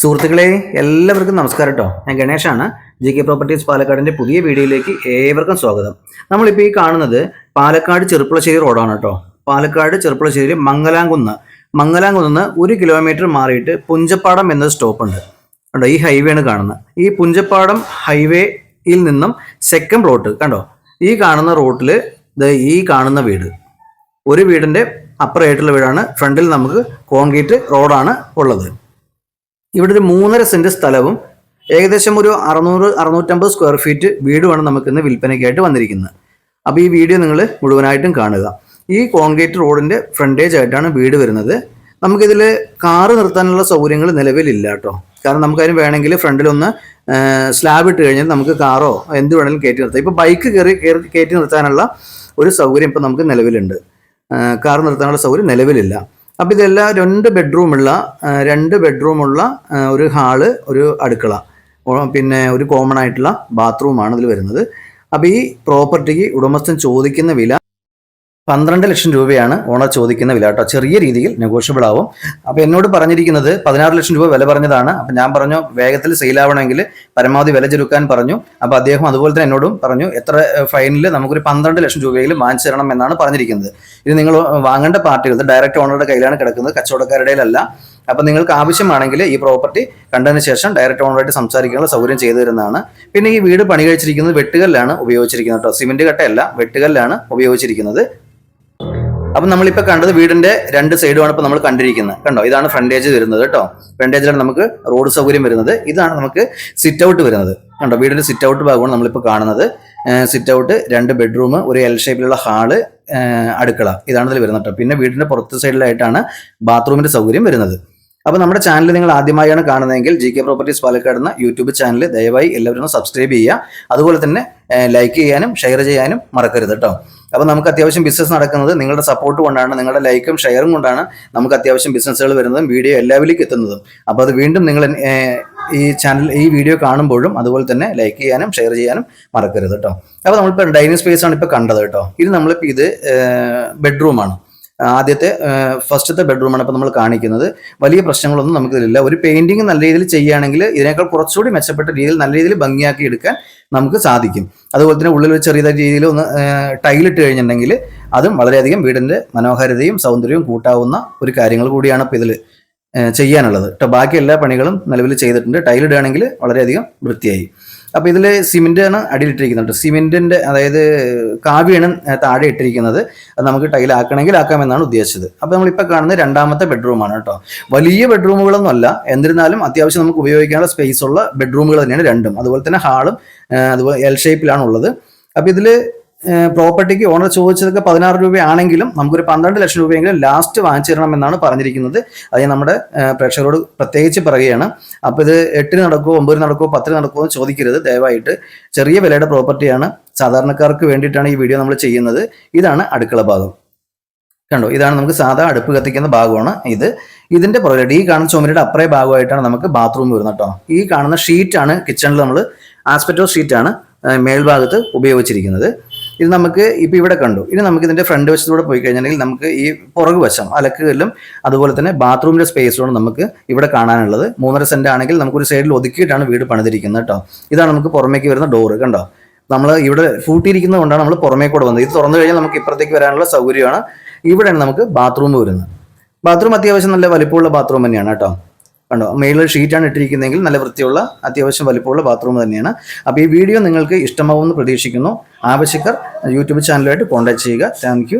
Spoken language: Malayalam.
സുഹൃത്തുക്കളെ എല്ലാവർക്കും നമസ്കാരം കേട്ടോ ഞാൻ ഗണേഷാണ്. ജി കെ പ്രോപ്പർട്ടീസ് പാലക്കാടിന്റെ പുതിയ വീഡിയോയിലേക്ക് ഏവർക്കും സ്വാഗതം. നമ്മളിപ്പോൾ ഈ കാണുന്നത് പാലക്കാട് ചെറുപ്പുളശ്ശേരി റോഡാണ് കേട്ടോ പാലക്കാട് ചെറുപ്പുളശ്ശേരി മംഗലാംകുന്ന്. മംഗലാംകുന്ന് ഒരു കിലോമീറ്റർ മാറിയിട്ട് പുഞ്ചപ്പാടം എന്ന സ്റ്റോപ്പ് ഉണ്ട്. കണ്ടോ ഈ ഹൈവേ ആണ് കാണുന്നത്. ഈ പുഞ്ചപ്പാടം ഹൈവേയിൽ നിന്നും സെക്കൻഡ് പ്ലോട്ട് കണ്ടോ? ഈ കാണുന്ന റോട്ടിൽ ഈ കാണുന്ന വീട്. ഒരു വീടിന്റെ അപ്പുറമായിട്ടുള്ള വീടാണ്. ഫ്രണ്ടിൽ നമുക്ക് കോൺക്രീറ്റ് റോഡാണ് ഉള്ളത്. ഇവിടെ ഒരു മൂന്നര സെന്റ് സ്ഥലവും ഏകദേശം ഒരു അറുന്നൂറ് അറുന്നൂറ്റമ്പത് സ്ക്വയർ ഫീറ്റ് വീടുമാണ് നമുക്ക് ഇന്ന് വിൽപ്പനയ്ക്കായിട്ട് വന്നിരിക്കുന്നത്. അപ്പോൾ ഈ വീഡിയോ നിങ്ങൾ മുഴുവനായിട്ടും കാണുക. ഈ കോൺക്രീറ്റ് റോഡിന്റെ ഫ്രണ്ടേജ് ആയിട്ടാണ് വീട് വരുന്നത്. നമുക്കിതിൽ കാറ് നിർത്താനുള്ള സൗകര്യങ്ങൾ നിലവിലില്ല കേട്ടോ. കാരണം നമുക്കതിന് വേണമെങ്കിൽ ഫ്രണ്ടിലൊന്ന് സ്ലാബ് ഇട്ട് കഴിഞ്ഞാൽ നമുക്ക് കാറോ എന്ത് വേണമെങ്കിലും കയറ്റി നിർത്താം. ഇപ്പോൾ ബൈക്ക് കയറി കയറി കയറ്റി നിർത്താനുള്ള ഒരു സൗകര്യം ഇപ്പോൾ നമുക്ക് നിലവിലുണ്ട്. കാർ നിർത്താനുള്ള സൗകര്യം നിലവിലില്ല. അപ്പം ഇതെല്ലാം രണ്ട് ബെഡ്റൂമുള്ള രണ്ട് ബെഡ്റൂമുള്ള ഒരു ഹാൾ ഒരു അടുക്കള. പിന്നെ ഒരു കോമൺ ആയിട്ടുള്ള ബാത്റൂമാണ് ഇതിൽ വരുന്നത്. അപ്പോൾ ഈ പ്രോപ്പർട്ടിക്ക് ഉടമസ്ഥൻ ചോദിക്കുന്ന വില പന്ത്രണ്ട് ലക്ഷം രൂപയാണ് ഓണർ ചോദിക്കുന്ന വില കേട്ടോ. ചെറിയ രീതിയിൽ നെഗോഷ്യബിൾ ആവും. അപ്പോൾ എന്നോട് പറഞ്ഞിരിക്കുന്നത് പതിനാറ് ലക്ഷം രൂപ വില പറഞ്ഞതാണ്. അപ്പം ഞാൻ പറഞ്ഞു വേഗത്തിൽ സെയിൽ ആവണമെങ്കിൽ പരമാവധി വില ചുരുക്കാൻ പറഞ്ഞു. അപ്പോൾ അദ്ദേഹം അതുപോലെ തന്നെ എന്നോടും പറഞ്ഞു എത്ര ഫൈനലിൽ നമുക്കൊരു പന്ത്രണ്ട് ലക്ഷം രൂപയെങ്കിലും വാങ്ങിച്ചു തരണം എന്നാണ് പറഞ്ഞിരിക്കുന്നത്. ഇത് നിങ്ങൾ വാങ്ങേണ്ട പാർട്ടികൾ ഡയറക്റ്റ് ഓണറുടെ കയ്യിലാണ് കിടക്കുന്നത് കച്ചവടക്കാരുടെയിലല്ല. അപ്പം നിങ്ങൾക്ക് ആവശ്യമാണെങ്കിൽ ഈ പ്രോപ്പർട്ടി കണ്ടതിന് ശേഷം ഡയറക്റ്റ് ഓണറായിട്ട് സംസാരിക്കാനുള്ള സൗകര്യം ചെയ്തു തരുന്നതാണ്. പിന്നെ ഈ വീട് പണി കഴിച്ചിരിക്കുന്നത് വെട്ടുകല്ലാണ് ഉപയോഗിച്ചിരിക്കുന്നത് കേട്ടോ. സിമെന്റ് കട്ടയല്ല വെട്ടുകല്ലാണ് ഉപയോഗിച്ചിരിക്കുന്നത്. അപ്പം നമ്മളിപ്പോൾ കണ്ടത് വീടിന്റെ രണ്ട് സൈഡുമാണ് ഇപ്പോൾ നമ്മൾ കണ്ടിരിക്കുന്നത്. കണ്ടോ? ഇതാണ് ഫ്രണ്ടേജ് വരുന്നത് കേട്ടോ. ഫ്രണ്ടേജിലാണ് നമുക്ക് റോഡ് സൗകര്യം വരുന്നത്. ഇതാണ് നമുക്ക് സിറ്റ് ഔട്ട് വരുന്നത്. കണ്ടോ? വീടിന്റെ സിറ്റ് ഔട്ട് ഭാഗമാണ് നമ്മളിപ്പോൾ കാണുന്നത്. സിറ്റ് ഔട്ട് രണ്ട് ബെഡ്റൂം ഒരു എൽ ഷേപ്പിലുള്ള ഹാൾ അടുക്കള. ഇതാണ് ഇതിൽ വരുന്നത് കേട്ടോ. പിന്നെ വീടിന്റെ പുറത്ത് സൈഡിലായിട്ടാണ് ബാത്റൂമിന്റെ സൗകര്യം വരുന്നത്. അപ്പോൾ നമ്മുടെ ചാനൽ നിങ്ങൾ ആദ്യമായാണ് കാണുന്നതെങ്കിൽ ജി കെ പ്രോപ്പർട്ടീസ് പാലക്കാട് എന്ന യൂട്യൂബ് ചാനൽ ദയവായി എല്ലാവരും സബ്സ്ക്രൈബ് ചെയ്യുക. അതുപോലെ തന്നെ ലൈക്ക് ചെയ്യാനും ഷെയർ ചെയ്യാനും മറക്കരുത് കേട്ടോ. അപ്പോൾ നമുക്ക് അത്യാവശ്യം ബിസിനസ് നടക്കുന്നത് നിങ്ങളുടെ സപ്പോർട്ട് കൊണ്ടാണ് നിങ്ങളുടെ ലൈക്കും ഷെയറും കൊണ്ടാണ് നമുക്ക് അത്യാവശ്യം ബിസിനസ്സുകൾ വരുന്നതും വീഡിയോ എല്ലാവരിലേക്ക് എത്തുന്നതും. അപ്പോൾ അത് വീണ്ടും നിങ്ങൾ ഈ ചാനൽ ഈ വീഡിയോ കാണുമ്പോഴും അതുപോലെ തന്നെ ലൈക്ക് ചെയ്യാനും ഷെയർ ചെയ്യാനും മറക്കരുത് കേട്ടോ അപ്പോൾ നമ്മളിപ്പോൾ ഡൈനിങ് സ്പേസ് ആണ് ഇപ്പോൾ കണ്ടത് കേട്ടോ ഇത് നമ്മളിപ്പോൾ ഇത് ബെഡ്റൂമാണ് ആദ്യത്തെ ഫസ്റ്റത്തെ ബെഡ്റൂമാണ് ഇപ്പോൾ നമ്മൾ കാണിക്കുന്നത്. വലിയ പ്രശ്നങ്ങളൊന്നും നമുക്കിതിലില്ല. ഒരു പെയിന്റിങ് നല്ല രീതിയിൽ ചെയ്യുകയാണെങ്കിൽ ഇതിനേക്കാൾ കുറച്ചുകൂടി മെച്ചപ്പെട്ട രീതിയിൽ നല്ല രീതിയിൽ ഭംഗിയാക്കി എടുക്കാൻ നമുക്ക് സാധിക്കും. അതുപോലെ തന്നെ ഉള്ളിൽ ഒരു ചെറിയ രീതിയിൽ ഒന്ന് ടൈലിട്ട് കഴിഞ്ഞിട്ടുണ്ടെങ്കിൽ അതും വളരെയധികം വീടിന്റെ മനോഹാരിതയും സൗന്ദര്യവും കൂട്ടാവുന്ന ഒരു കാര്യങ്ങൾ കൂടിയാണ് ഇപ്പോൾ ഇതിൽ ചെയ്യാനുള്ളത്. കേട്ടോ ബാക്കി എല്ലാ പണികളും നിലവിൽ ചെയ്തിട്ടുണ്ട്. ടൈലിടുകയാണെങ്കിൽ വളരെയധികം വൃത്തിയായി. അപ്പോൾ ഇതിൽ സിമെന്റ് ആണ് അടിയിലിട്ടിരിക്കുന്നത് സിമെന്റിന്റെ അതായത് കാവ്യാണ് താഴെ ഇട്ടിരിക്കുന്നത്. അത് നമുക്ക് ടൈലാക്കണമെങ്കിൽ ആക്കാമെന്നാണ് ഉദ്ദേശിച്ചത്. അപ്പോൾ നമ്മളിപ്പോൾ കാണുന്നത് രണ്ടാമത്തെ ബെഡ്റൂമാണ് കേട്ടോ. വലിയ ബെഡ്റൂമുകളൊന്നും അല്ല എന്നിരുന്നാലും അത്യാവശ്യം നമുക്ക് ഉപയോഗിക്കാനുള്ള സ്പേസ് ഉള്ള ബെഡ്റൂമുകൾ തന്നെയാണ് രണ്ടും. അതുപോലെ തന്നെ ഹാളും അതുപോലെ എൽ ഷേപ്പിലാണ് ഉള്ളത്. അപ്പോൾ ഇതിൽ പ്രോപ്പർട്ടിക്ക് ഓണർ ചോദിച്ചതൊക്കെ പതിനാറ് രൂപയാണെങ്കിലും നമുക്കൊരു പന്ത്രണ്ട് ലക്ഷം രൂപയെങ്കിലും ലാസ്റ്റ് വാങ്ങിച്ചു തരണം എന്നാണ് പറഞ്ഞിരിക്കുന്നത്. അത് നമ്മുടെ പ്രേക്ഷകരോട് പ്രത്യേകിച്ച് പറയുകയാണ്. അപ്പോൾ ഇത് എട്ടിന് നടക്കുമോ ഒമ്പതിന് നടക്കുമോ പത്തിന് നടക്കുമോ എന്ന് ചോദിക്കരുത്. ദയവായിട്ട് ചെറിയ വിലയുടെ പ്രോപ്പർട്ടിയാണ് സാധാരണക്കാർക്ക് വേണ്ടിയിട്ടാണ് ഈ വീഡിയോ നമ്മൾ ചെയ്യുന്നത്. ഇതാണ് അടുക്കള ഭാഗം. കണ്ടോ? ഇതാണ് നമുക്ക് സാധാ അടുപ്പ് കത്തിക്കുന്ന ഭാഗമാണ് ഇത്. ഇതിന്റെ പുറകിലായിട്ട് ഈ കാണുന്ന ചുമരുടെ അപ്പറേ ഭാഗമായിട്ടാണ് നമുക്ക് ബാത്റൂം വരുന്നത് കേട്ടോ. ഈ കാണുന്ന ഷീറ്റാണ് കിച്ചണിൽ നമ്മൾ ആസ്പെറ്റോ ഷീറ്റാണ് മേൽഭാഗത്ത് ഉപയോഗിച്ചിരിക്കുന്നത്. ഇത് നമുക്ക് ഇപ്പോൾ ഇവിടെ കണ്ടു. ഇനി നമുക്ക് ഇതിന്റെ ഫ്രണ്ട് വശത്തൂടെ പോയി കഴിഞ്ഞിട്ടുണ്ടെങ്കിൽ നമുക്ക് ഈ പുറകു വശം അലക്കുകല്ലും അതുപോലെ തന്നെ ബാത്റൂമിന്റെ സ്പേസുമാണ് നമുക്ക് ഇവിടെ കാണാനുള്ളത്. മൂന്നര സെന്റ് ആണെങ്കിൽ നമുക്കൊരു സൈഡിൽ ഒതുക്കിയിട്ടാണ് വീട് പണിതിരിക്കുന്നത് കേട്ടോ. ഇതാണ് നമുക്ക് പുറമേക്ക് വരുന്ന ഡോറ് കണ്ടോ? നമ്മൾ ഇവിടെ പൂട്ടിയിരിക്കുന്നത് കൊണ്ടാണ് നമ്മൾ പുറമേ കൂടെ വന്നത്. ഇത് തുറന്നു കഴിഞ്ഞാൽ നമുക്ക് ഇപ്പുറത്തേക്ക് വരാനുള്ള സൗകര്യമാണ്. ഇവിടെയാണ് നമുക്ക് ബാത്റൂം വരുന്നത്. ബാത്റൂം അത്യാവശ്യം നല്ല വലിപ്പമുള്ള ബാത്റൂം തന്നെയാണ് കേട്ടോ. കണ്ടോ? മേളിൽ ഷീറ്റാണ് ഇട്ടിരിക്കുന്നതെങ്കിൽ നല്ല വൃത്തിയുള്ള അത്യാവശ്യം വലിപ്പമുള്ള ബാത്റൂം തന്നെയാണ്. അപ്പോൾ ഈ വീഡിയോ നിങ്ങൾക്ക് ഇഷ്ടമാവുമെന്ന് പ്രതീക്ഷിക്കുന്നു. ആവശ്യക്കാർ യൂട്യൂബ് ചാനലുമായിട്ട് കോൺടാക്ട് ചെയ്യുക. താങ്ക്